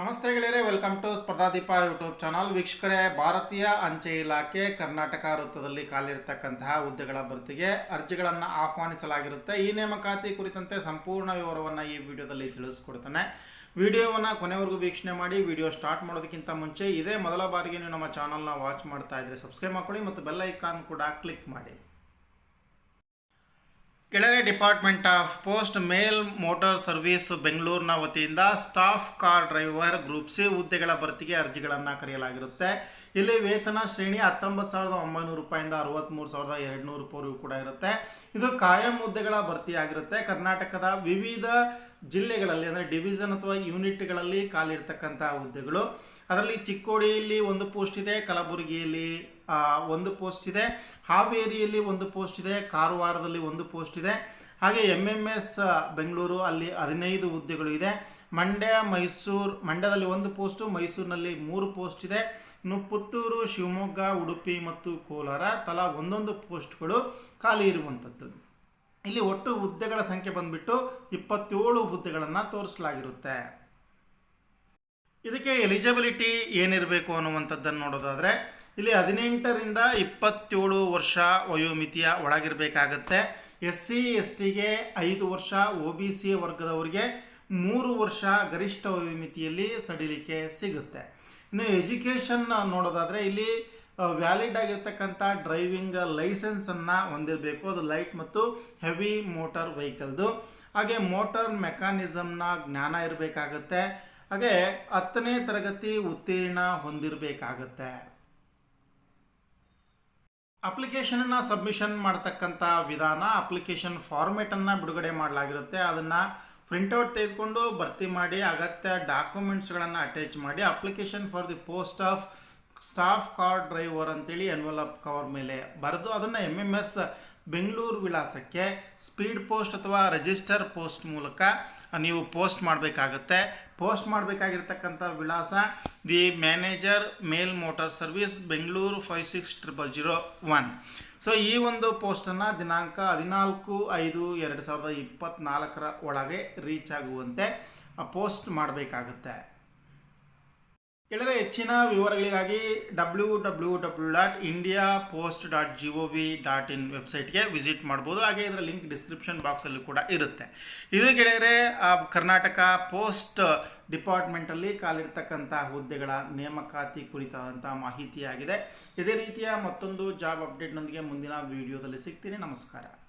ನಮಸ್ತೆ ಗೆಳೆಯರೆ welcome to Spardhadeepa YouTube channel ವೀಕ್ಷಕರೇ, ಭಾರತೀಯ ಅಂಚೆ ಇಲಾಖೆ ಕರ್ನಾಟಕ ವೃತ್ತದಲ್ಲಿ ಖಾಲಿರ್ತಕ್ಕಂತಹ ಹುದ್ದೆಗಳ ಭರ್ತಿಗೆ ಅರ್ಜಿಗಳನ್ನು ಆಹ್ವಾನಿಸಲಾಗಿರುತ್ತೆ. ಈ ನೇಮಕಾತಿ ಕುರಿತಂತೆ ಸಂಪೂರ್ಣ ವಿವರವನ್ನು ಈ ವಿಡಿಯೋದಲ್ಲಿ ತಿಳಿಸ್ಕೊಡ್ತಾನೆ. ವಿಡಿಯೋವನ್ನು ಕೊನೆವರೆಗೂ ವೀಕ್ಷಣೆ ಮಾಡಿ, ವಿಡಿಯೋ ಸ್ಟಾರ್ಟ್ ಮಾಡೋದಕ್ಕಿಂತ ಮುಂಚೆ ಇದೇ ಮೊದಲ ಬಾರಿಗೆ ನೀವು ನಮ್ಮ ಚಾನಲ್ನ ವಾಚ್ ಮಾಡ್ತಾ ಇದ್ರೆ ಸಬ್ಸ್ಕ್ರೈಬ್ ಮಾಡ್ಕೊಳ್ಳಿ ಮತ್ತು ಬೆಲ್ ಐಕಾನ್ ಕೂಡ ಕ್ಲಿಕ್ ಮಾಡಿ. ಕೆಳಗೆ department of post mail motor service ಬೆಂಗಳೂರಿನ ವತಿಯಿಂದ staff car driver group C ಹುದ್ದೆಗಳ ಭರ್ತಿಗೆ ಅರ್ಜಿಗಳನ್ನು ಕರೆಯಲಾಗಿರುತ್ತೆ. ಇಲ್ಲಿ ವೇತನ ಶ್ರೇಣಿ ಹತ್ತೊಂಬತ್ತು ಸಾವಿರದ ಒಂಬೈನೂರು ರೂಪಾಯಿಂದ ಅರವತ್ತ್ಮೂರು ಸಾವಿರದ ಎರಡುನೂರು ರೂಪಾಯಿವರೆಗೂ ಕೂಡ ಇರುತ್ತೆ. ಇದು ಕಾಯಂ ಹುದ್ದೆಗಳ ಭರ್ತಿಯಾಗಿರುತ್ತೆ. ಕರ್ನಾಟಕದ ವಿವಿಧ ಜಿಲ್ಲೆಗಳಲ್ಲಿ, ಅಂದರೆ ಡಿವಿಷನ್ ಅಥವಾ ಯೂನಿಟ್ಗಳಲ್ಲಿ ಕಾಲಿಡ್ತಕ್ಕಂಥ ಹುದ್ದೆಗಳು. ಅದರಲ್ಲಿ ಚಿಕ್ಕೋಡಿಯಲ್ಲಿ ಒಂದು ಪೋಸ್ಟ್ ಇದೆ, ಕಲಬುರಗಿಯಲ್ಲಿ ಒಂದು ಪೋಸ್ಟ್ ಇದೆ, ಹಾವೇರಿಯಲ್ಲಿ ಒಂದು ಪೋಸ್ಟ್ ಇದೆ, ಕಾರವಾರದಲ್ಲಿ ಒಂದು ಪೋಸ್ಟ್ ಇದೆ. ಹಾಗೆ ಎಂ ಎಂ ಎಸ್ ಬೆಂಗಳೂರು ಅಲ್ಲಿ ಹದಿನೈದು ಹುದ್ದೆಗಳು ಇದೆ. ಮಂಡ್ಯ, ಮೈಸೂರು, ಮಂಡ್ಯದಲ್ಲಿ ಒಂದು ಪೋಸ್ಟು ಮೈಸೂರಿನಲ್ಲಿ ಮೂರು ಪೋಸ್ಟ್ ಇದೆ. ಇನ್ನು ಪುತ್ತೂರು ಶಿವಮೊಗ್ಗ, ಉಡುಪಿ ಮತ್ತು ಕೋಲಾರ ತಲಾ ಒಂದೊಂದು ಪೋಸ್ಟ್ಗಳು ಖಾಲಿ ಇರುವಂಥದ್ದು ಇಲ್ಲಿ ಒಟ್ಟು ಹುದ್ದೆಗಳ ಸಂಖ್ಯೆ ಬಂದ್ಬಿಟ್ಟು ಇಪ್ಪತ್ತೇಳು ಹುದ್ದೆಗಳನ್ನು ತೋರಿಸಲಾಗಿರುತ್ತೆ. ಇದಕ್ಕೆ ಎಲಿಜಿಬಿಲಿಟಿ ಏನಿರಬೇಕು ಅನ್ನುವಂಥದ್ದನ್ನು ನೋಡೋದಾದರೆ, ಇಲ್ಲಿ ಹದಿನೆಂಟರಿಂದ ಇಪ್ಪತ್ತೇಳು ವರ್ಷ ವಯೋಮಿತಿಯ ಒಳಗಿರಬೇಕಾಗತ್ತೆ. ಎಸ್ ಸಿ ಎಸ್ ಟಿಗೆ ಐದು ವರ್ಷ ಒ ಬಿ ಸಿ ವರ್ಗದವರಿಗೆ ಮೂರು ವರ್ಷ ಗರಿಷ್ಠ ವಯೋಮಿತಿಯಲ್ಲಿ ಸಡಿಲಿಕೆ ಸಿಗುತ್ತೆ. ಇನ್ನು ಎಜುಕೇಷನ್ ನೋಡೋದಾದರೆ ಇಲ್ಲಿ ವ್ಯಾಲಿಡ್ ಆಗಿರ್ತಕ್ಕಂಥ ಡ್ರೈವಿಂಗ್ ಲೈಸೆನ್ಸನ್ನು ಹೊಂದಿರಬೇಕು. ಅದು ಲೈಟ್ ಮತ್ತು ಹೆವಿ ಮೋಟಾರ್ ವೆಹಿಕಲ್ದು ಹಾಗೆ ಮೋಟಾರ್ ಮೆಕ್ಯಾನಿಸಮ್ನ ಜ್ಞಾನ ಇರಬೇಕಾಗತ್ತೆ. ಹಾಗೆ ಹತ್ತನೇ ತರಗತಿ ಉತ್ತೀರ್ಣ ಹೊಂದಿರಬೇಕಾಗತ್ತೆ. ಅಪ್ಲಿಕೇಶನನ್ನು ಸಬ್ಮಿಷನ್ ಮಾಡ್ತಕ್ಕಂಥ ವಿಧಾನ ಅಪ್ಲಿಕೇಶನ್ ಫಾರ್ಮೇಟನ್ನು ಬಿಡುಗಡೆ ಮಾಡಲಾಗಿರುತ್ತೆ. ಅದನ್ನು ಪ್ರಿಂಟೌಟ್ ತೆಗೆದುಕೊಂಡು ಭರ್ತಿ ಮಾಡಿ ಅಗತ್ಯ ಡಾಕ್ಯುಮೆಂಟ್ಸ್ಗಳನ್ನು ಅಟ್ಯಾಚ್ ಮಾಡಿ application for the post of staff car driver ಅಂತೇಳಿ ಎನ್ವಲಪ್ ಕವರ್ ಮೇಲೆ ಬರೆದು ಅದನ್ನು ಎಂ ಎಂ ಎಸ್ ಬೆಂಗಳೂರು ವಿಳಾಸಕ್ಕೆ ಸ್ಪೀಡ್ ಪೋಸ್ಟ್ ಅಥವಾ ರಿಜಿಸ್ಟರ್ ಪೋಸ್ಟ್ ಮೂಲಕ ನೀವು ಪೋಸ್ಟ್ ಮಾಡಬೇಕಾಗತ್ತೆ. ಪೋಸ್ಟ್ ಮಾಡಬೇಕಾಗಿರ್ತಕ್ಕಂಥ ವಿಳಾಸ the manager mail motor service Bengaluru five six triple zero one so ಈ ಒಂದು ಪೋಸ್ಟನ್ನು ದಿನಾಂಕ ಹದಿನಾಲ್ಕು ಐದು ಎರಡು ಸಾವಿರದ ಇಪ್ಪತ್ತ್ನಾಲ್ಕರ ಒಳಗೆ ರೀಚ್ ಆಗುವಂತೆ ಪೋಸ್ಟ್ ಮಾಡಬೇಕಾಗುತ್ತೆ. ಕೆಳಗೆ ಹೆಚ್ಚಿನ ವಿವರಗಳಿಗಾಗಿ W W W dot India post dot G O V dot in ವೆಬ್ಸೈಟ್ಗೆ ವಿಸಿಟ್ ಮಾಡ್ಬೋದು. ಹಾಗೆ ಇದರ ಲಿಂಕ್ ಡಿಸ್ಕ್ರಿಪ್ಷನ್ ಬಾಕ್ಸಲ್ಲಿ ಕೂಡ ಇರುತ್ತೆ. ಇದು ಆ, ಕರ್ನಾಟಕ ಪೋಸ್ಟ್ ಡಿಪಾರ್ಟ್ಮೆಂಟಲ್ಲಿ ಕಾಲಿರ್ತಕ್ಕಂಥ ಹುದ್ದೆಗಳ ನೇಮಕಾತಿ ಕುರಿತಾದಂಥ ಮಾಹಿತಿಯಾಗಿದೆ. ಇದೇ ರೀತಿಯ ಮತ್ತೊಂದು ಜಾಬ್ ಅಪ್ಡೇಟ್ನೊಂದಿಗೆ ಮುಂದಿನ ವಿಡಿಯೋದಲ್ಲಿ ಸಿಗ್ತೀನಿ. ನಮಸ್ಕಾರ.